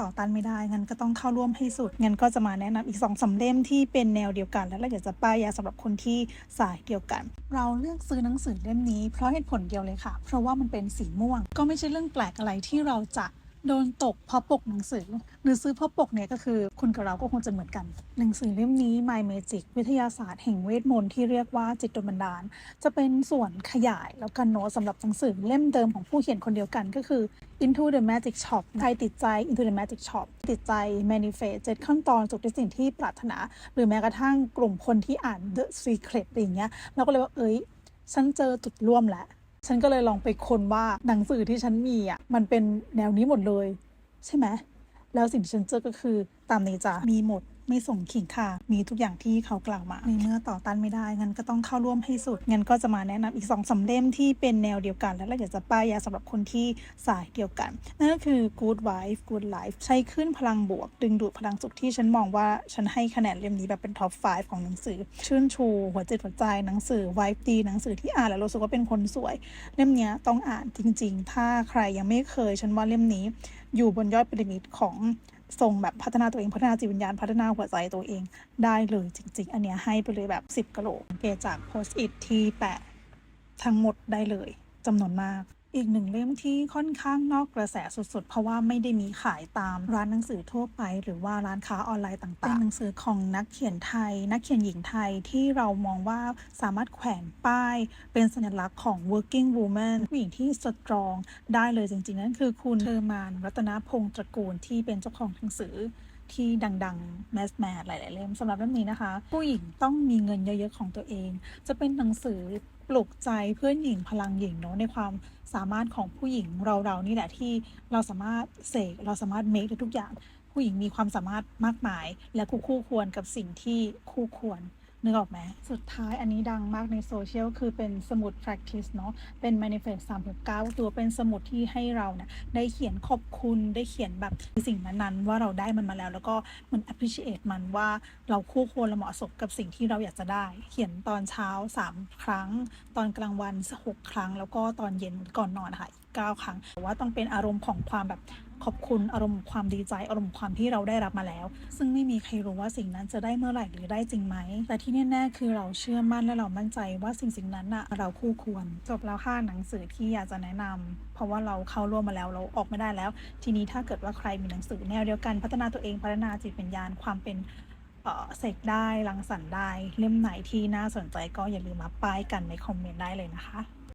ต่อต้านไม่ได้ งั้นก็ต้องเข้าร่วมให้สุด งั้นก็จะมาแนะนำอีกสองสาเล่มที่เป็นแนวเดียวกัน และเราอยากจะป้ายยาสำหรับคนที่สายเดียวกัน เราเลือกซื้อหนังสือเล่มนี้เพราะเหตุผลเดียวเลยค่ะ เพราะว่ามันเป็นสีม่วง ก็ไม่ใช่เรื่องแปลกอะไรที่เราจะ โดนตกเพราะปกหนังสือ หรือซื้อเพราะปกเนี่ยก็คือ คุณกับเราก็คงจะเหมือนกัน หนังสือเล่มนี้ My Magic วิทยาศาสตร์แห่งเวทมนต์ที่เรียกว่าจิตดนบันดาล จะเป็นส่วนขยายแล้วกันโน้ตสำหรับหนังสือเล่มเดิมของผู้เขียนคนเดียวกันก็คือ Into the Magic Shop ใครติดใจ Into the Magic Shop ติดใจ Manifest เจ็ดขั้นตอนสุดในสิ่งที่ปรารถนา หรือแม้กระทั่งกลุ่มคนที่อ่าน The Secret อะไรอย่างเงี้ยเราก็เลยว่าเอ้ยฉันเจอจุดร่วมแล้ว ฉันก็เลยลองไปค้นว่าหนังสือที่ฉันมีอะมันเป็นแนวนี้หมดเลย ใช่ไหมแล้วสิ่งที่ฉันเจอก็คือตามนี้จ้ะมีหมด ไม่ส่งขิงค่ะ มีทุกอย่างที่เขากล่าวมาในเมื่อต่อต้านไม่ได้งั้นก็ต้องเข้าร่วมให้สุดงั้นก็จะมาแนะนำอีกสองสาเล่มที่เป็นแนวเดียวกัน และเราอยากจะป้ายยาสำหรับคนที่สายเดียวกัน นั่นก็คือ Good Wife Good Life ใช้ขึ้นพลังบวก ดึงดูดพลังสุขที่ฉันมองว่าฉันให้คะแนนเล่มนี้แบบเป็นท็อป 5 ของหนังสือ ชื่นชูหัวจิตหัวใจหนังสือ Wife ดีหนังสือที่อ่านแล้วรู้สึกว่าเป็นคนสวย เล่มเนี้ยต้องอ่านจริง ๆ ถ้าใครยังไม่เคยฉันว่าเล่มนี้ อยู่บนยอดพีระมิดของ ส่งแบบพัฒนาตัวเองพัฒนาจิตวิญญาณพัฒนาหัวใจตัวเองได้เลยจริง ๆ อันเนี้ยให้ไปเลยแบบ 10กะโหลกเกจากโพสต์อิทที่แปะทั้งหมดได้เลยจำนวนมาก อีกหนึ่งเล่มที่ค่อนข้างนอกกระแสสุดๆ เพราะว่าไม่ได้มีขายตามร้านหนังสือทั่วไป หรือว่าร้านค้าออนไลน์ต่างๆ เป็นหนังสือของนักเขียนไทย นักเขียนหญิงไทยที่เรามองว่าสามารถแขวนป้าย เป็นสัญลักษณ์ของ working woman ผู้หญิงที่สตรองได้เลยจริงๆ นั่นคือคุณเทอร์มาน รัตนพงษ์ตระกูลที่เป็นเจ้าของหนังสือ ที่ดังๆแมสแมทหลายๆเล่มสำหรับเล่มนี้นะคะ ผู้หญิงต้องมีเงินเยอะๆของตัวเอง จะเป็นหนังสือปลุกใจเพื่อนหญิงพลังหญิงเนาะในความสามารถของผู้หญิงเราๆนี่แหละที่เราสามารถเสกเราสามารถเมคได้ทุกอย่าง ผู้หญิงมีความสามารถมากมาย และคู่คู่ควรกับสิ่งที่คู่ควร นึกออกไหมสุดท้ายอันนี้ดังมากในโซเชียลคือเป็นสมุด practice เนาะเป็น manifest 369ตัวเป็นสมุดที่ให้เราเนี่ยได้เขียนขอบคุณได้เขียนแบบสิ่งนั้นๆว่าเราได้มันมาแล้ว แล้วก็มัน appreciate มันว่าเราคู่ควรและเหมาะสมกับสิ่งที่เราอยากจะได้ เขียนตอนเช้า 3 ครั้ง ตอนกลางวัน 6 ครั้ง แล้วก็ตอนเย็นก่อนนอนค่ะอีก9ครั้งแต่ว่าต้องเป็นอารมณ์ของความแบบ ขอบคุณอารมณ์ความดีใจอารมณ์ความที่เราได้รับมาแล้ว ซึ่งไม่มีใครรู้ว่าสิ่งนั้นจะได้เมื่อไหร่หรือได้จริงไหม แต่ที่แน่ๆคือเราเชื่อมั่นและเรามั่นใจว่าสิ่งสิ่งนั้นน่ะเราคู่ควร จบแล้วค่ะหนังสือที่อยากจะแนะนำเพราะว่าเราเข้าร่วมมาแล้วเราออกไม่ได้แล้ว ทีนี้ถ้าเกิดว่าใครมีหนังสือแนวเดียวกันพัฒนาตัวเองพัฒนาจิตวิญญาณความเป็นเอ่อเสกได้รังสรรค์ได้ เล่มไหนที่น่าสนใจก็อย่าลืมมาป้ายกันในคอมเมนต์ได้เลยนะคะ